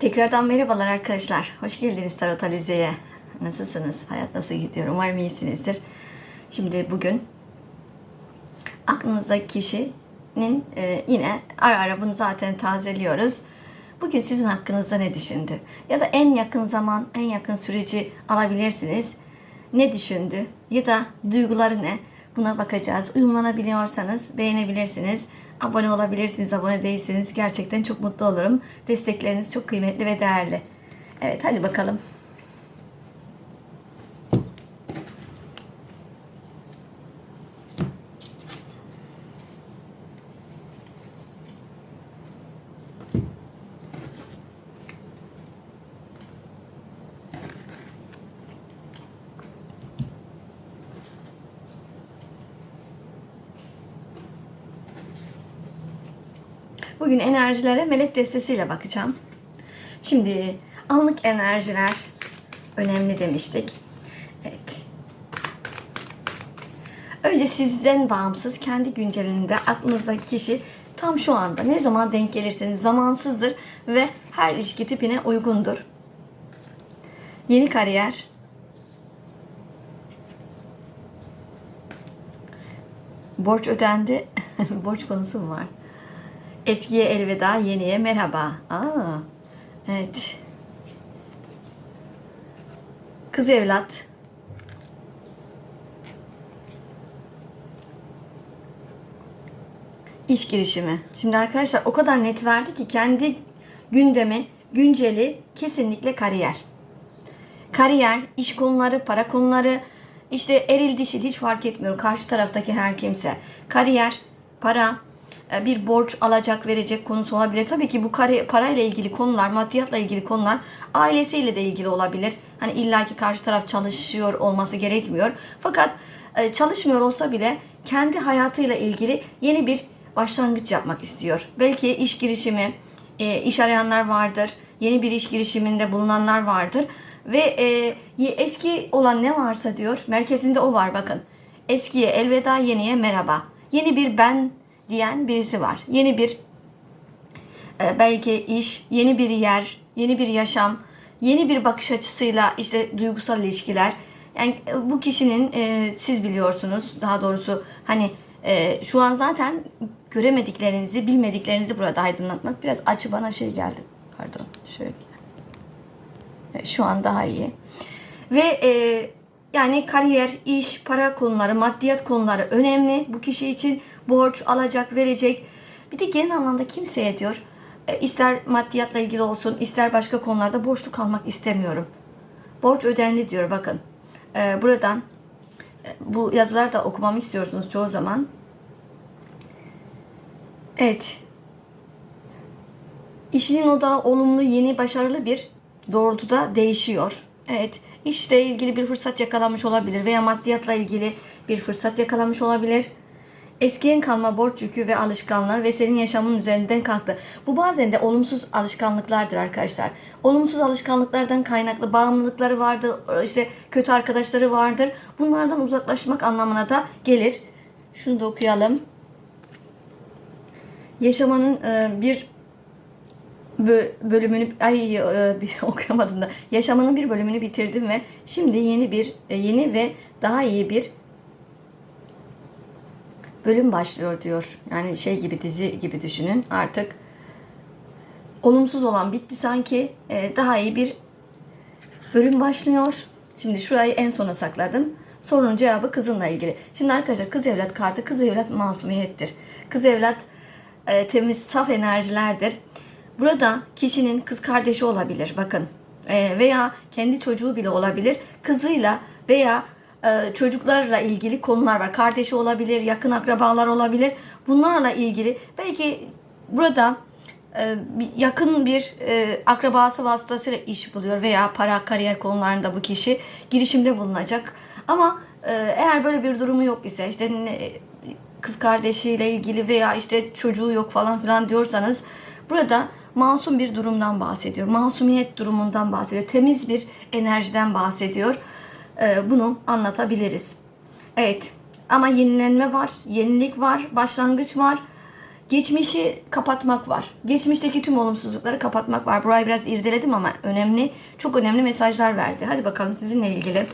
Tekrardan merhabalar arkadaşlar. Hoş geldiniz Tarot Alize'ye. Nasılsınız? Hayat nasıl gidiyor? Umarım iyisinizdir. Şimdi bugün aklınızdaki kişinin e, yine ara ara bunu zaten tazeliyoruz. Bugün sizin hakkınızda ne düşündü? Ya da en yakın zaman, en yakın süreci alabilirsiniz. Ne düşündü? Ya da duyguları ne? Buna bakacağız. Uyumlanabiliyorsanız beğenebilirsiniz. Abone olabilirsiniz. Abone değilseniz gerçekten çok mutlu olurum. Destekleriniz çok kıymetli ve değerli. Evet hadi bakalım. Bugün enerjilere melek destesiyle bakacağım. Şimdi anlık enerjiler önemli demiştik. Evet. Önce sizden bağımsız kendi güncelinde aklınızdaki kişi tam şu anda ne zaman denk gelirseniz zamansızdır ve her ilişki tipine uygundur. Yeni kariyer, borç ödendi. borç konusu mu var? Eskiye elveda, yeniye merhaba. Aa, evet. Kız evlat. İş girişimi. Şimdi arkadaşlar o kadar net verdi ki kendi gündemi, günceli kesinlikle kariyer. Kariyer, iş konuları, para konuları, işte eril dişil hiç fark etmiyor. Karşı taraftaki her kimse. Kariyer, para, bir borç alacak verecek konusu olabilir. Tabii ki bu kare, parayla ilgili konular, maddiyatla ilgili konular ailesiyle de ilgili olabilir. Hani illaki karşı taraf çalışıyor olması gerekmiyor. Fakat e, çalışmıyor olsa bile kendi hayatıyla ilgili yeni bir başlangıç yapmak istiyor. Belki iş girişimi, e, iş arayanlar vardır. Yeni bir iş girişiminde bulunanlar vardır. Ve e, eski olan ne varsa diyor, merkezinde o var bakın. Eskiye elveda, yeniye merhaba. Yeni bir ben diyen birisi var. Yeni bir e, belki iş, yeni bir yer, yeni bir yaşam, yeni bir bakış açısıyla işte duygusal ilişkiler. Yani e, bu kişinin e, siz biliyorsunuz daha doğrusu hani e, şu an zaten göremediklerinizi, bilmediklerinizi burada aydınlatmak biraz açı bana şey geldi. Pardon şöyle. Evet, şu an daha iyi. Ve e, yani kariyer, iş, para konuları, maddiyat konuları önemli bu kişi için. Borç, alacak, verecek. Bir de genel anlamda kimseye diyor, e, ister maddiyatla ilgili olsun, ister başka konularda borçlu kalmak istemiyorum. Borç ödenli diyor bakın. E, buradan e, bu yazılar da okumamı istiyorsunuz çoğu zaman. Evet. İşinin odağı olumlu, yeni, başarılı bir doğrultuda değişiyor. Evet. İşle ilgili bir fırsat yakalamış olabilir veya maddiyatla ilgili bir fırsat yakalamış olabilir. Eskiyen kalma borç yükü ve alışkanlığı ve senin yaşamın üzerinden kalktı. Bu bazen de olumsuz alışkanlıklardır arkadaşlar. Olumsuz alışkanlıklardan kaynaklı bağımlılıkları vardır, işte kötü arkadaşları vardır. Bunlardan uzaklaşmak anlamına da gelir. Şunu da okuyalım. Yaşamanın e, bir bölümünü ay e, bir okuyamadım da yaşamının bir bölümünü bitirdim ve şimdi yeni bir e, yeni ve daha iyi bir bölüm başlıyor diyor. Yani şey gibi dizi gibi düşünün. Artık olumsuz olan bitti sanki. E, daha iyi bir bölüm başlıyor. Şimdi şurayı en sona sakladım. Sorunun cevabı kızınla ilgili. Şimdi arkadaşlar kız evlat kartı kız evlat masumiyettir. Kız evlat temiz saf enerjilerdir. Burada kişinin kız kardeşi olabilir bakın e, veya kendi çocuğu bile olabilir. Kızıyla veya e, çocuklarla ilgili konular var. Kardeşi olabilir, yakın akrabalar olabilir. Bunlarla ilgili belki burada e, yakın bir e, akrabası vasıtasıyla iş buluyor veya para, kariyer konularında bu kişi girişimde bulunacak. Ama e, eğer böyle bir durumu yok ise işte ne, kız kardeşiyle ilgili veya işte çocuğu yok falan filan diyorsanız burada masum bir durumdan bahsediyor. Masumiyet durumundan bahsediyor. Temiz bir enerjiden bahsediyor. Ee, bunu anlatabiliriz. Evet. Ama yenilenme var, yenilik var, başlangıç var. Geçmişi kapatmak var. Geçmişteki tüm olumsuzlukları kapatmak var. Burayı biraz irdeledim ama önemli, çok önemli mesajlar verdi. Hadi bakalım sizinle ilgili.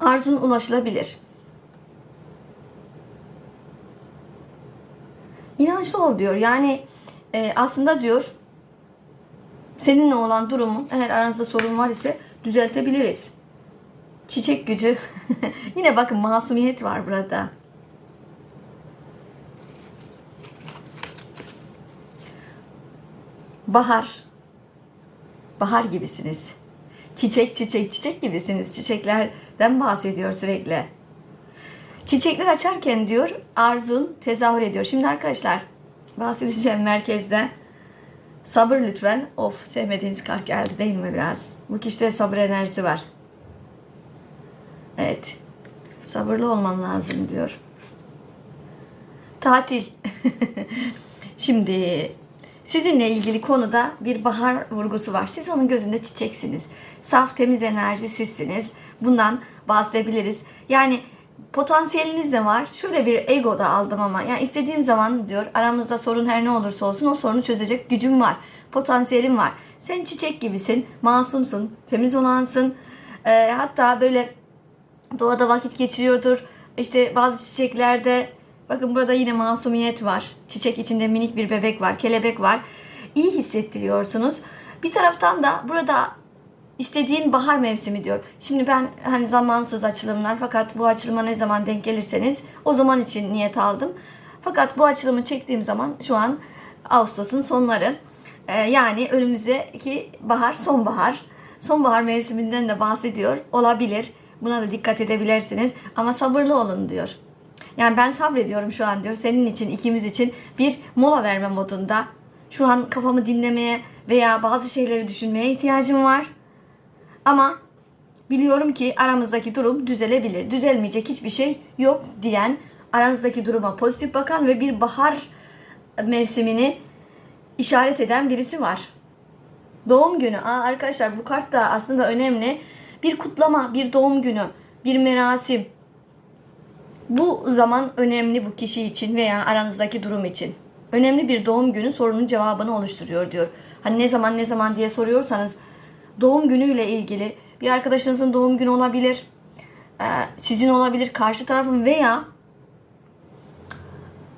Arzun ulaşılabilir. İnançlı ol diyor. Yani e, aslında diyor seninle olan durumu eğer aranızda sorun var ise düzeltebiliriz. Çiçek gücü. Yine bakın masumiyet var burada. Bahar. Bahar gibisiniz. Çiçek çiçek çiçek gibisiniz. Çiçeklerden bahsediyor sürekli. Çiçekler açarken diyor arzun tezahür ediyor. Şimdi arkadaşlar bahsedeceğim merkezde sabır lütfen. Of sevmediğiniz kart geldi değil mi biraz? Bu kişide sabır enerjisi var. Evet. Sabırlı olman lazım diyor. Tatil. Şimdi sizinle ilgili konuda bir bahar vurgusu var. Siz onun gözünde çiçeksiniz. Saf temiz enerji sizsiniz. Bundan bahsedebiliriz. Yani potansiyeliniz de var. Şöyle bir ego da aldım ama yani istediğim zaman diyor aramızda sorun her ne olursa olsun o sorunu çözecek gücüm var. Potansiyelim var. Sen çiçek gibisin, masumsun, temiz olansın. Ee, hatta böyle doğada vakit geçiriyordur. İşte bazı çiçeklerde bakın burada yine masumiyet var. Çiçek içinde minik bir bebek var, kelebek var. İyi hissettiriyorsunuz. Bir taraftan da burada istediğin bahar mevsimi diyor. Şimdi ben hani zamansız açılımlar fakat bu açılıma ne zaman denk gelirseniz o zaman için niyet aldım. Fakat bu açılımı çektiğim zaman şu an Ağustos'un sonları. Ee, yani önümüzdeki bahar sonbahar. Sonbahar mevsiminden de bahsediyor. Olabilir. Buna da dikkat edebilirsiniz. Ama sabırlı olun diyor. Yani ben sabrediyorum şu an diyor. Senin için, ikimiz için bir mola verme modunda. Şu an kafamı dinlemeye veya bazı şeyleri düşünmeye ihtiyacım var. Ama biliyorum ki aramızdaki durum düzelebilir. Düzelmeyecek hiçbir şey yok diyen, aranızdaki duruma pozitif bakan ve bir bahar mevsimini işaret eden birisi var. Doğum günü. Aa, arkadaşlar bu kart da aslında önemli. Bir kutlama, bir doğum günü, bir merasim. Bu zaman önemli bu kişi için veya aranızdaki durum için. Önemli bir doğum günü sorunun cevabını oluşturuyor diyor. Hani ne zaman ne zaman diye soruyorsanız doğum günüyle ilgili bir arkadaşınızın doğum günü olabilir. Ee, Sizin olabilir, karşı tarafın veya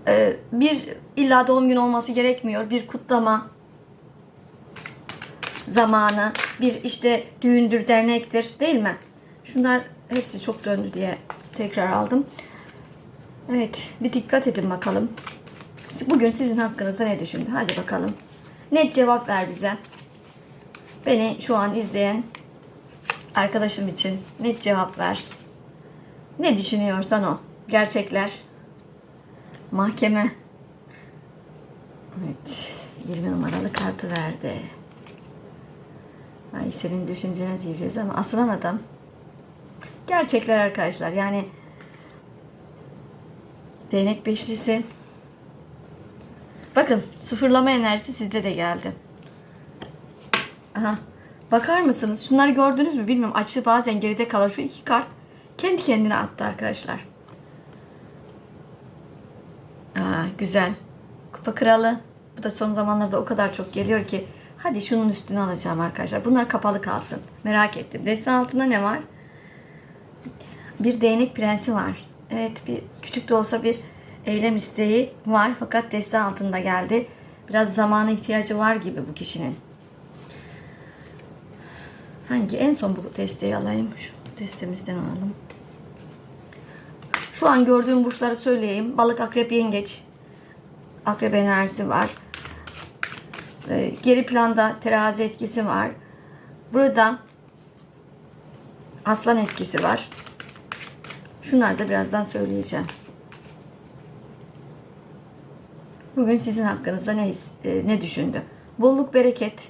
e, bir illa doğum günü olması gerekmiyor. Bir kutlama zamanı, bir işte düğündür, dernektir değil mi? Şunlar hepsi çok döndü diye tekrar aldım. Evet, bir dikkat edin bakalım. Bugün sizin hakkınızda ne düşündü? Hadi bakalım. Net cevap ver bize. Beni şu an izleyen arkadaşım için net cevap ver. Ne düşünüyorsan o. Gerçekler. Mahkeme. Evet. 20 numaralı kartı verdi. Ay senin düşüncene diyeceğiz ama asılan adam. Gerçekler arkadaşlar. Yani değnek beşlisi. Bakın sıfırlama enerjisi sizde de geldi. Aha. Bakar mısınız? Şunları gördünüz mü bilmiyorum. Açı bazen geride kalır. Şu iki kart kendi kendine attı arkadaşlar. Aa, güzel. Kupa kralı. Bu da son zamanlarda o kadar çok geliyor ki. Hadi şunun üstüne alacağım arkadaşlar. Bunlar kapalı kalsın. Merak ettim. Deste altında ne var? Bir değnek prensi var. Evet bir küçük de olsa bir eylem isteği var. Fakat deste altında geldi. Biraz zamana ihtiyacı var gibi bu kişinin. Hangi? En son bu desteği alayım. Şu destemizden alalım. Şu an gördüğüm burçları söyleyeyim. Balık, akrep, yengeç. Akrep enerjisi var. Ee, geri planda terazi etkisi var. Burada aslan etkisi var. Şunları da birazdan söyleyeceğim. Bugün sizin hakkınızda ne e, ne düşündü? Bolluk, bereket,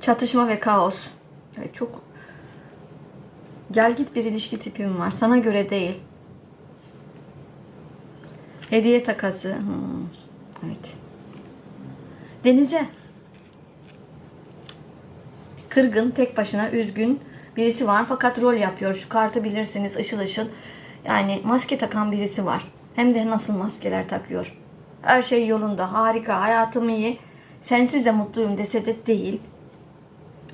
çatışma ve kaos. Evet, çok gel git bir ilişki tipim var. Sana göre değil. Hediye takası. Hmm, Evet. Denize. kırgın, tek başına üzgün birisi var. Fakat rol yapıyor. Şu kartı bilirsiniz ışıl ışıl. Yani maske takan birisi var. Hem de nasıl maskeler takıyor. Her şey yolunda. Harika. Hayatım iyi. Sensiz de mutluyum dese de değil.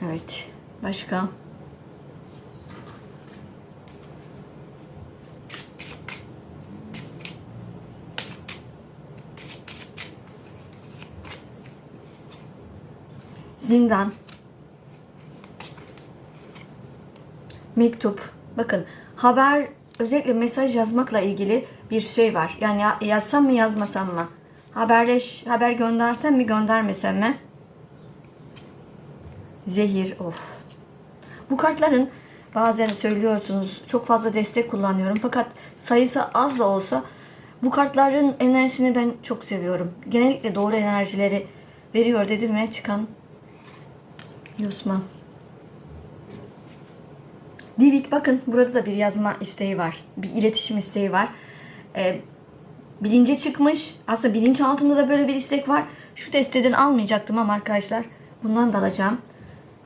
Evet. Başka? Zindan. Mektup. Bakın haber özellikle mesaj yazmakla ilgili bir şey var. Yani ya- yazsam mı yazmasam mı? Haberleş, haber göndersem mi göndermesem mi? Zehir. Of. Bu kartların bazen söylüyorsunuz çok fazla destek kullanıyorum. Fakat sayısı az da olsa bu kartların enerjisini ben çok seviyorum. Genellikle doğru enerjileri veriyor dedim ve çıkan Yusma. Divit bakın burada da bir yazma isteği var. Bir iletişim isteği var. Ee, bilince çıkmış. Aslında bilinç altında da böyle bir istek var. Şu desteden almayacaktım ama arkadaşlar bundan da alacağım.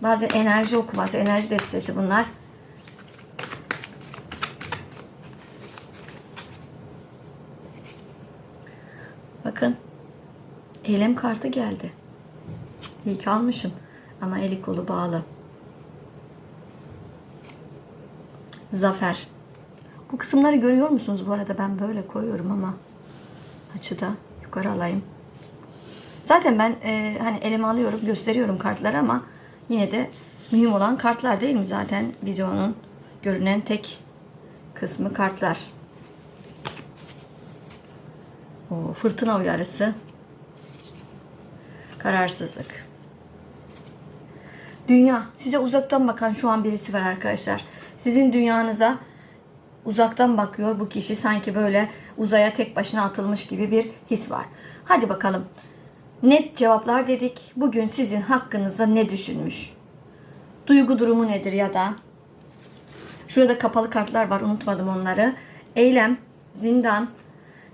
Bazen enerji okuması, enerji destesi bunlar. Bakın. Eylem kartı geldi. İyi ki almışım. Ama eli kolu bağlı. Zafer. Bu kısımları görüyor musunuz? Bu arada ben böyle koyuyorum ama açıda yukarı alayım. Zaten ben e, hani elime alıyorum, gösteriyorum kartları ama yine de mühim olan kartlar değil mi zaten videonun görünen tek kısmı kartlar. O fırtına uyarısı. Kararsızlık. Dünya. Size uzaktan bakan şu an birisi var arkadaşlar. Sizin dünyanıza uzaktan bakıyor bu kişi. Sanki böyle uzaya tek başına atılmış gibi bir his var. Hadi bakalım. Net cevaplar dedik. Bugün sizin hakkınızda ne düşünmüş? Duygu durumu nedir ya da? Şurada kapalı kartlar var. Unutmadım onları. Eylem, zindan.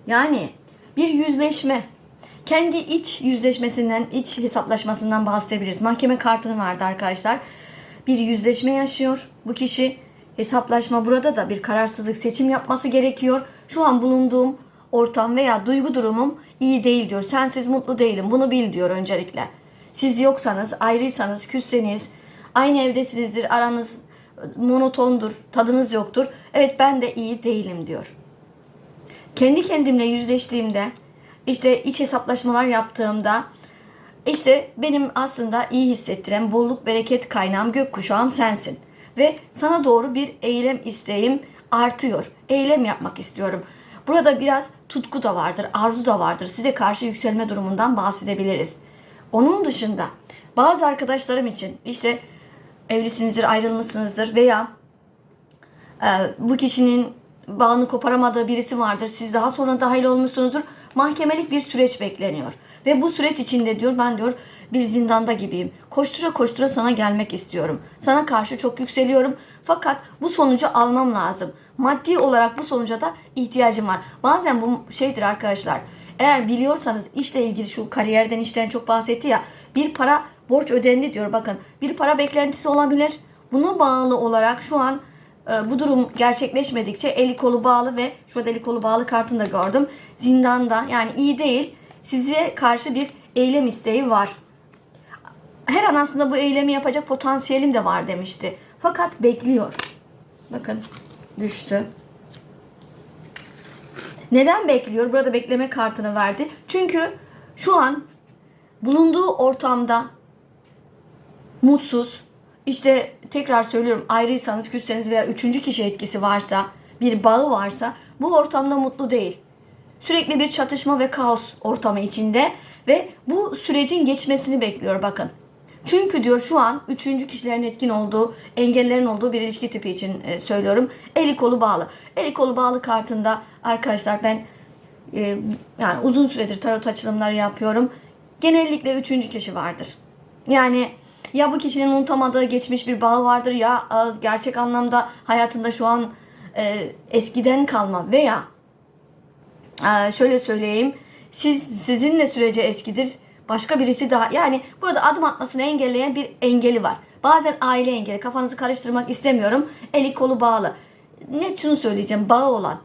Yani bir yüzleşme. Kendi iç yüzleşmesinden, iç hesaplaşmasından bahsedebiliriz. Mahkeme kartını vardı arkadaşlar. Bir yüzleşme yaşıyor bu kişi. Hesaplaşma burada da bir kararsızlık seçim yapması gerekiyor. Şu an bulunduğum ortam veya duygu durumum iyi değil diyor. Sensiz mutlu değilim. Bunu bil diyor öncelikle. Siz yoksanız, ayrıysanız, küsseniz, aynı evdesinizdir, aranız monotondur, tadınız yoktur. Evet ben de iyi değilim diyor kendi kendimle yüzleştiğimde, işte iç hesaplaşmalar yaptığımda, işte benim aslında iyi hissettiren bolluk bereket kaynağım gökkuşağım sensin. Ve sana doğru bir eylem isteğim artıyor. Eylem yapmak istiyorum. Burada biraz tutku da vardır, arzu da vardır. Size karşı yükselme durumundan bahsedebiliriz. Onun dışında bazı arkadaşlarım için işte evlisinizdir, ayrılmışsınızdır veya e, bu kişinin bağını koparamadığı birisi vardır. Siz daha sonra dahil olmuşsunuzdur. Mahkemelik bir süreç bekleniyor. Ve bu süreç içinde diyor ben diyor bir zindanda gibiyim. Koştura koştura sana gelmek istiyorum. Sana karşı çok yükseliyorum. Fakat bu sonucu almam lazım. Maddi olarak bu sonuca da ihtiyacım var. Bazen bu şeydir arkadaşlar. Eğer biliyorsanız işle ilgili şu kariyerden işten çok bahsetti ya. Bir para borç ödendi diyor bakın. Bir para beklentisi olabilir. Buna bağlı olarak şu an e, bu durum gerçekleşmedikçe eli kolu bağlı ve şurada eli kolu bağlı kartını da gördüm. Zindanda yani iyi değil. Size karşı bir eylem isteği var. Her an aslında bu eylemi yapacak potansiyelim de var demişti. Fakat bekliyor. Bakın düştü. Neden bekliyor? Burada bekleme kartını verdi. Çünkü şu an bulunduğu ortamda mutsuz, işte tekrar söylüyorum ayrıysanız, küsseniz veya üçüncü kişi etkisi varsa, bir bağı varsa bu ortamda mutlu değil. Sürekli bir çatışma ve kaos ortamı içinde ve bu sürecin geçmesini bekliyor bakın. Çünkü diyor şu an üçüncü kişilerin etkin olduğu, engellerin olduğu bir ilişki tipi için e, söylüyorum. Eli kolu bağlı. Eli kolu bağlı kartında arkadaşlar ben e, yani uzun süredir tarot açılımları yapıyorum. Genellikle üçüncü kişi vardır. Yani ya bu kişinin unutamadığı geçmiş bir bağı vardır ya gerçek anlamda hayatında şu an e, eskiden kalma veya e, şöyle söyleyeyim siz sizinle sürece eskidir başka birisi daha yani burada adım atmasını engelleyen bir engeli var. Bazen aile engeli. Kafanızı karıştırmak istemiyorum. Eli kolu bağlı. Ne şunu söyleyeceğim. Bağı olan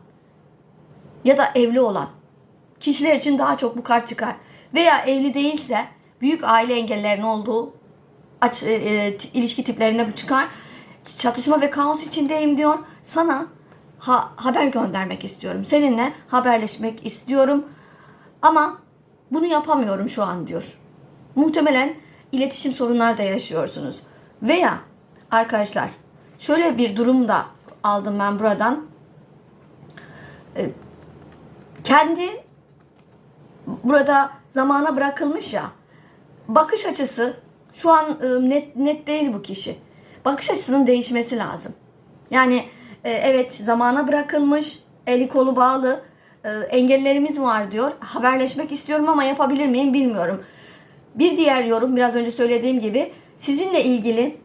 ya da evli olan kişiler için daha çok bu kart çıkar. Veya evli değilse büyük aile engellerinin olduğu aç, e, e, ilişki tiplerinde bu çıkar. Çatışma ve kaos içindeyim diyor. Sana ha- haber göndermek istiyorum. Seninle haberleşmek istiyorum. Ama bunu yapamıyorum şu an diyor. Muhtemelen iletişim sorunları da yaşıyorsunuz. Veya arkadaşlar şöyle bir durum da aldım ben buradan. Ee, Kendi burada zamana bırakılmış ya. Bakış açısı şu an e, net net değil bu kişi. Bakış açısının değişmesi lazım. Yani e, evet zamana bırakılmış, eli kolu bağlı, e, engellerimiz var diyor. Haberleşmek istiyorum ama yapabilir miyim bilmiyorum. Bir diğer yorum biraz önce söylediğim gibi sizinle ilgili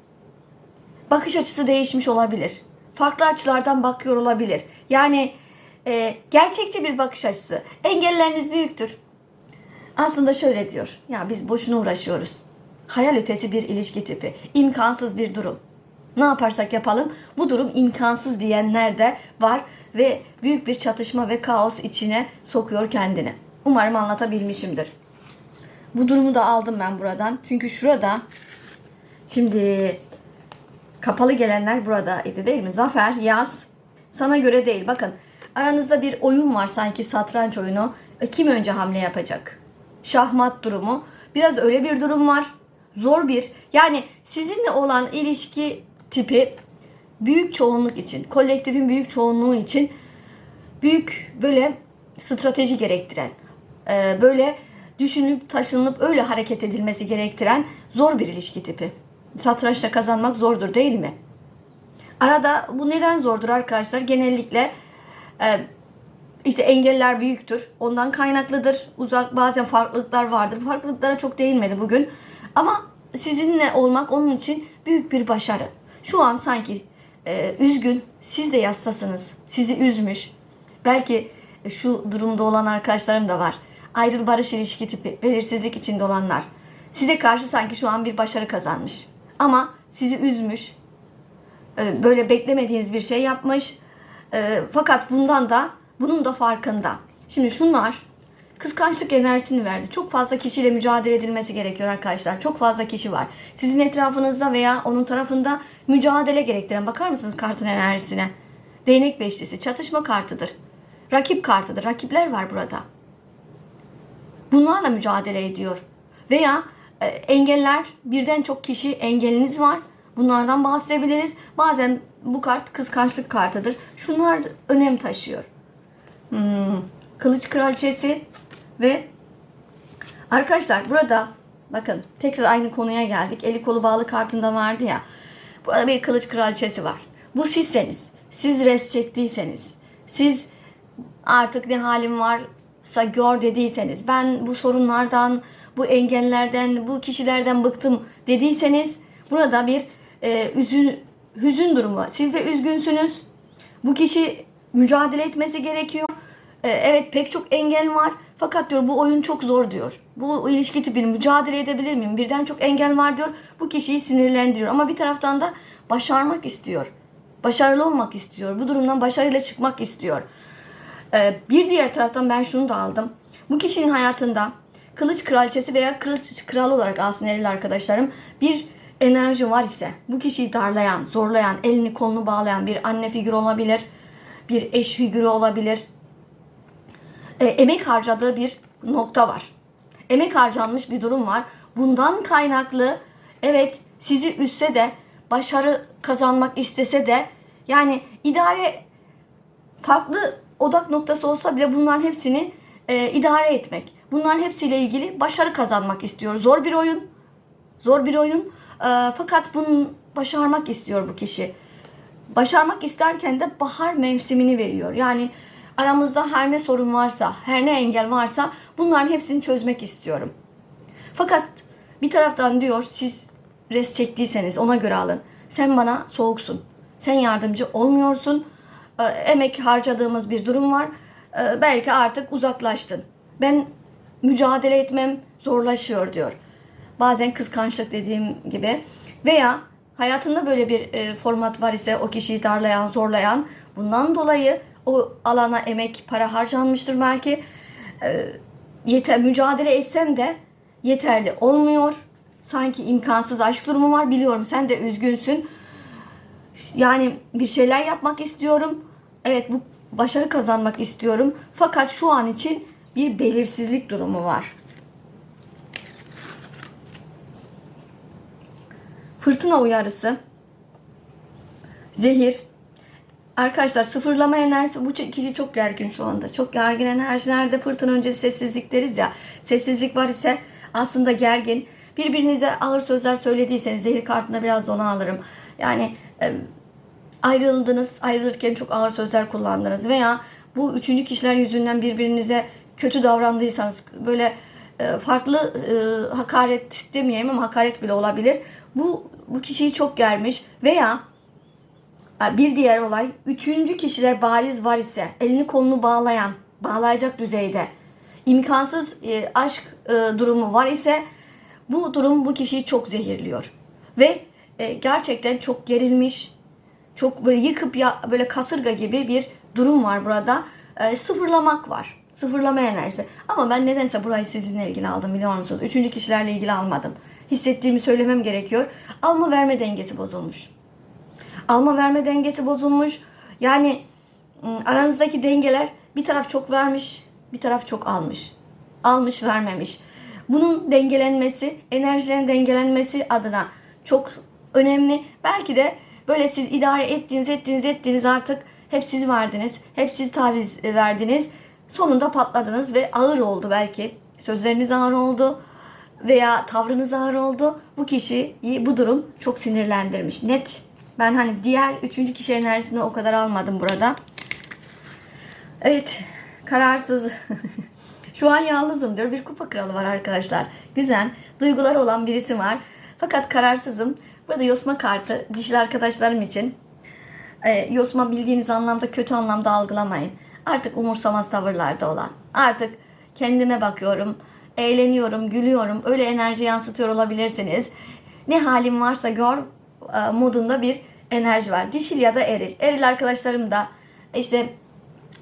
bakış açısı değişmiş olabilir. Farklı açılardan bakıyor olabilir. Yani e, gerçekçi bir bakış açısı. Engelleriniz büyüktür. Aslında şöyle diyor. Ya biz boşuna uğraşıyoruz. Hayal ötesi bir ilişki tipi. imkansız bir durum. Ne yaparsak yapalım bu durum imkansız diyenler de var ve büyük bir çatışma ve kaos içine sokuyor kendini. Umarım anlatabilmişimdir. Bu durumu da aldım ben buradan. Çünkü şurada şimdi kapalı gelenler burada idi değil mi? Zafer, Yaz sana göre değil. Bakın aranızda bir oyun var sanki satranç oyunu. E, Kim önce hamle yapacak? Şahmat durumu. Biraz öyle bir durum var. Zor bir. Yani sizinle olan ilişki tipi büyük çoğunluk için, kolektifin büyük çoğunluğu için büyük böyle strateji gerektiren, e, böyle düşünüp taşınıp öyle hareket edilmesi gerektiren zor bir ilişki tipi. Satrançta kazanmak zordur değil mi? Arada bu neden zordur arkadaşlar? Genellikle e, işte engeller büyüktür. Ondan kaynaklıdır. Uzak bazen farklılıklar vardır. Farklılıklara çok değinmedi bugün. Ama sizinle olmak onun için büyük bir başarı. Şu an sanki e, üzgün. Siz de yastasınız. Sizi üzmüş. Belki şu durumda olan arkadaşlarım da var. Ayrıl barış ilişki tipi, belirsizlik içinde olanlar. Size karşı sanki şu an bir başarı kazanmış. Ama sizi üzmüş. E, böyle beklemediğiniz bir şey yapmış. E, fakat bundan da bunun da farkında. Şimdi şunlar kıskançlık enerjisini verdi. Çok fazla kişiyle mücadele edilmesi gerekiyor arkadaşlar. Çok fazla kişi var. Sizin etrafınızda veya onun tarafında mücadele gerektiren bakar mısınız kartın enerjisine? Değnek beşlisi çatışma kartıdır. Rakip kartıdır. Rakipler var burada. Bunlarla mücadele ediyor. Veya e, engeller birden çok kişi engeliniz var. Bunlardan bahsedebiliriz. Bazen bu kart kıskançlık kartıdır. Şunlar önem taşıyor. Hmm, Kılıç kraliçesi ve arkadaşlar burada bakın tekrar aynı konuya geldik. Eli kolu bağlı kartında vardı ya. Burada bir kılıç kraliçesi var. Bu sizseniz, siz res çektiyseniz, siz artık ne halim varsa gör dediyseniz, ben bu sorunlardan, bu engellerden, bu kişilerden bıktım dediyseniz burada bir e, üzün, hüzün durumu. Siz de üzgünsünüz. Bu kişi mücadele etmesi gerekiyor. E, evet pek çok engel var. Fakat diyor bu oyun çok zor diyor. Bu ilişki tipini mücadele edebilir miyim? Birden çok engel var diyor. Bu kişiyi sinirlendiriyor. Ama bir taraftan da başarmak istiyor. Başarılı olmak istiyor. Bu durumdan başarıyla çıkmak istiyor. Ee, bir diğer taraftan ben şunu da aldım. Bu kişinin hayatında kılıç kraliçesi veya kılıç kralı olarak alsın eril arkadaşlarım bir enerji var ise bu kişiyi darlayan, zorlayan, elini kolunu bağlayan bir anne figürü olabilir, bir eş figürü olabilir. Ee, emek harcadığı bir nokta var. Emek harcanmış bir durum var. Bundan kaynaklı evet sizi üzse de başarı kazanmak istese de yani idare farklı odak noktası olsa bile bunların hepsini e, idare etmek. Bunların hepsiyle ilgili başarı kazanmak istiyor. Zor bir oyun. Zor bir oyun. E, fakat bunu başarmak istiyor bu kişi. Başarmak isterken de bahar mevsimini veriyor. Yani aramızda her ne sorun varsa, her ne engel varsa bunların hepsini çözmek istiyorum. Fakat bir taraftan diyor siz res çektiyseniz ona göre alın. Sen bana soğuksun. Sen yardımcı olmuyorsun. Ee, emek harcadığımız bir durum var. Ee, belki artık uzaklaştın. Ben mücadele etmem zorlaşıyor diyor. Bazen kıskançlık dediğim gibi veya hayatında böyle bir e, format var ise o kişiyi darlayan, zorlayan bundan dolayı o alana emek, para harcanmıştır belki. E, yeter mücadele etsem de yeterli olmuyor. Sanki imkansız aşk durumu var biliyorum. Sen de üzgünsün. Yani bir şeyler yapmak istiyorum. Evet bu başarı kazanmak istiyorum. Fakat şu an için bir belirsizlik durumu var. Fırtına uyarısı. Zehir. Arkadaşlar sıfırlama enerjisi bu kişi çok gergin şu anda. Çok gergin enerjilerde fırtına öncesi sessizlik deriz ya. Sessizlik var ise aslında gergin. Birbirinize ağır sözler söylediyseniz zehir kartında biraz da onu alırım. Yani e, ayrıldınız, ayrılırken çok ağır sözler kullandınız veya bu üçüncü kişiler yüzünden birbirinize kötü davrandıysanız böyle e, farklı e, hakaret demeyeyim ama hakaret bile olabilir. Bu bu kişiyi çok germiş veya bir diğer olay üçüncü kişiler bariz var ise elini kolunu bağlayan, bağlayacak düzeyde imkansız e, aşk e, durumu var ise bu durum bu kişiyi çok zehirliyor. Ve e, gerçekten çok gerilmiş, çok böyle yıkıp ya böyle kasırga gibi bir durum var burada. E, sıfırlamak var. Sıfırlama enerjisi. Ama ben nedense burayı sizinle ilgili aldım biliyor musunuz? Üçüncü kişilerle ilgili almadım. Hissettiğimi söylemem gerekiyor. Alma verme dengesi bozulmuş. Alma verme dengesi bozulmuş. Yani ım, aranızdaki dengeler bir taraf çok vermiş, bir taraf çok almış. Almış vermemiş. Bunun dengelenmesi, enerjilerin dengelenmesi adına çok önemli. Belki de böyle siz idare ettiğiniz, ettiğiniz, ettiğiniz artık hep siz verdiniz. Hep siz taviz verdiniz. Sonunda patladınız ve ağır oldu belki. Sözleriniz ağır oldu veya tavrınız ağır oldu. Bu kişiyi bu durum çok sinirlendirmiş. Net. Ben hani diğer üçüncü kişi enerjisini o kadar almadım burada. Evet. Kararsız. Şu an yalnızım diyor. Bir kupa kralı var arkadaşlar. Güzel. Duygular olan birisi var. Fakat kararsızım. Burada yosma kartı dişli arkadaşlarım için. E, yosma bildiğiniz anlamda kötü anlamda algılamayın. Artık umursamaz tavırlarda olan. Artık kendime bakıyorum. Eğleniyorum, gülüyorum. Öyle enerji yansıtıyor olabilirsiniz. Ne halim varsa gör e, modunda bir enerji var. Dişil ya da eril. Eril arkadaşlarım da işte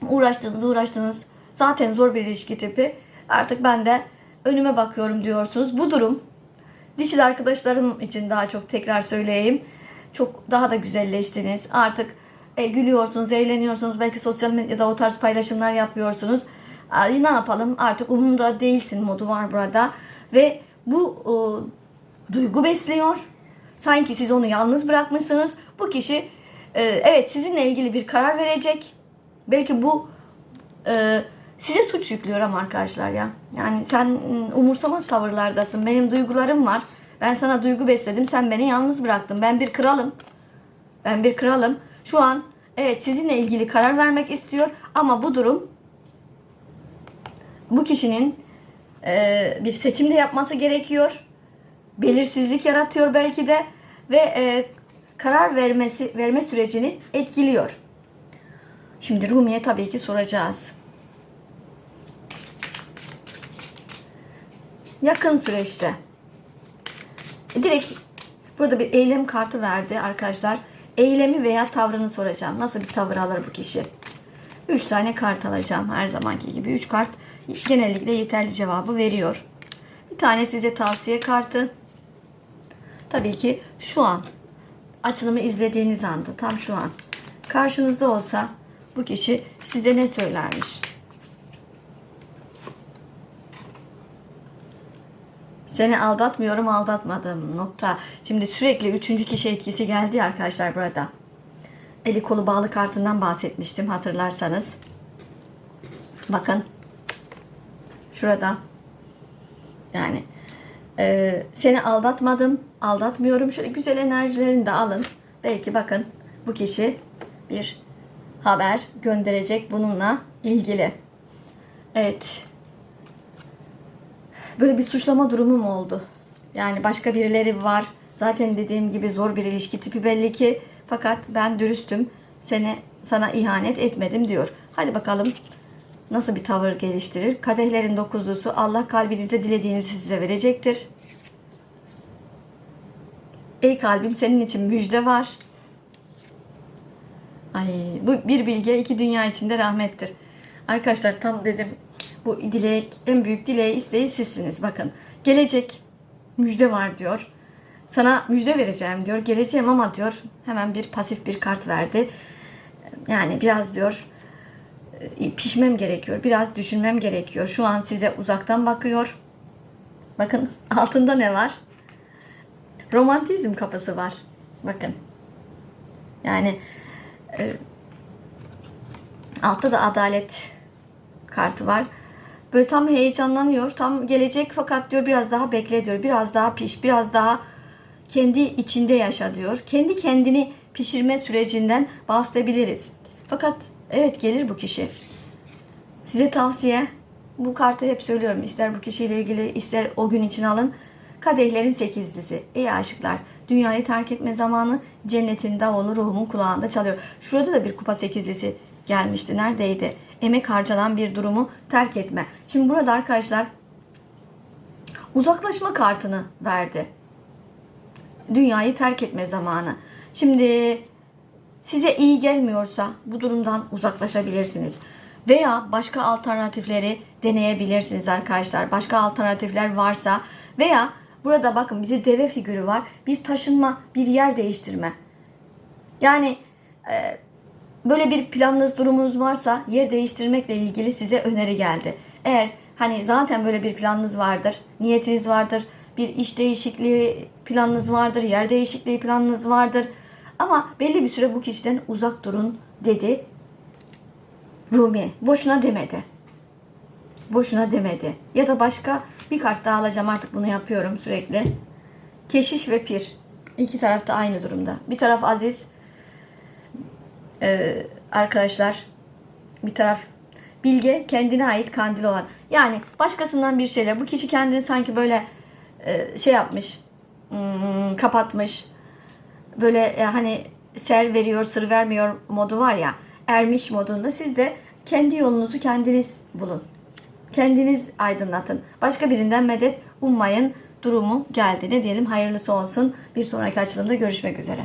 uğraştınız uğraştınız. Zaten zor bir ilişki tipi. Artık ben de önüme bakıyorum diyorsunuz. Bu durum dişil arkadaşlarım için daha çok tekrar söyleyeyim. Çok daha da güzelleştiniz. Artık e, gülüyorsunuz, eğleniyorsunuz. Belki sosyal medyada o tarz paylaşımlar yapıyorsunuz. Ay, ne yapalım artık umurumda değilsin modu var burada. Ve bu e, duygu besliyor. Sanki siz onu yalnız bırakmışsınız. Bu kişi e, evet sizinle ilgili bir karar verecek. Belki bu e, size suç yüklüyor ama arkadaşlar ya. Yani sen umursamaz tavırlardasın. Benim duygularım var. Ben sana duygu besledim. Sen beni yalnız bıraktın. Ben bir kralım. Ben bir kralım. Şu an evet sizinle ilgili karar vermek istiyor ama bu durum bu kişinin e, bir seçimde yapması gerekiyor. Belirsizlik yaratıyor belki de ve e, karar vermesi verme sürecini etkiliyor. Şimdi Rumi'ye tabii ki soracağız. Yakın süreçte e, direkt burada bir eylem kartı verdi arkadaşlar. Eylemi veya tavrını soracağım. Nasıl bir tavır alır bu kişi? 3 tane kart alacağım her zamanki gibi. 3 kart genellikle yeterli cevabı veriyor. Bir tane size tavsiye kartı. Tabii ki şu an açılımı izlediğiniz anda tam şu an karşınızda olsa bu kişi size ne söylermiş? Seni aldatmıyorum, aldatmadım. Nokta. Şimdi sürekli üçüncü kişi etkisi geldi arkadaşlar burada. Eli kolu bağlı kartından bahsetmiştim hatırlarsanız. Bakın. Şurada. Yani e, seni aldatmadım, aldatmıyorum. Şöyle güzel enerjilerini de alın. Belki bakın bu kişi bir haber gönderecek bununla ilgili. Evet. Böyle bir suçlama durumu mu oldu? Yani başka birileri var. Zaten dediğim gibi zor bir ilişki tipi belli ki. Fakat ben dürüstüm. Seni sana ihanet etmedim diyor. Hadi bakalım nasıl bir tavır geliştirir? Kadehlerin dokuzlusu Allah kalbinizde dilediğinizi size verecektir. Ey kalbim senin için müjde var. Ay bu bir bilge iki dünya içinde rahmettir. Arkadaşlar tam dedim bu dilek en büyük dileği isteği sizsiniz. Bakın gelecek müjde var diyor. Sana müjde vereceğim diyor. Geleceğim ama diyor hemen bir pasif bir kart verdi. Yani biraz diyor pişmem gerekiyor. Biraz düşünmem gerekiyor. Şu an size uzaktan bakıyor. Bakın altında ne var? Romantizm kapısı var. Bakın. Yani e, altta da adalet kartı var. Böyle tam heyecanlanıyor. Tam gelecek fakat diyor biraz daha bekle diyor. Biraz daha piş, biraz daha kendi içinde yaşa diyor. Kendi kendini pişirme sürecinden bahsedebiliriz. Fakat evet gelir bu kişi. Size tavsiye bu kartı hep söylüyorum. İster bu kişiyle ilgili ister o gün için alın. Kadehlerin sekizlisi. Ey aşıklar. Dünyayı terk etme zamanı cennetin davulu ruhumun kulağında çalıyor. Şurada da bir kupa sekizlisi gelmişti. Neredeydi? Emek harcanan bir durumu terk etme. Şimdi burada arkadaşlar uzaklaşma kartını verdi. Dünyayı terk etme zamanı. Şimdi size iyi gelmiyorsa bu durumdan uzaklaşabilirsiniz. Veya başka alternatifleri deneyebilirsiniz arkadaşlar. Başka alternatifler varsa veya burada bakın bir deve figürü var. Bir taşınma, bir yer değiştirme. Yani e, böyle bir planınız, durumunuz varsa yer değiştirmekle ilgili size öneri geldi. Eğer hani zaten böyle bir planınız vardır, niyetiniz vardır, bir iş değişikliği planınız vardır, yer değişikliği planınız vardır. Ama belli bir süre bu kişiden uzak durun dedi Rumi. Boşuna demedi. Boşuna demedi. Ya da başka bir kart daha alacağım artık bunu yapıyorum sürekli. Keşiş ve pir. İki taraf da aynı durumda. Bir taraf aziz ee, arkadaşlar. Bir taraf bilge, kendine ait kandil olan. Yani başkasından bir şeyler. Bu kişi kendini sanki böyle e, şey yapmış, hmm, kapatmış. Böyle e, hani ser veriyor, sır vermiyor modu var ya. Ermiş modunda siz de kendi yolunuzu kendiniz bulun. Kendiniz aydınlatın. Başka birinden medet ummayın. Durumu geldi. Ne diyelim hayırlısı olsun. Bir sonraki açılımda görüşmek üzere.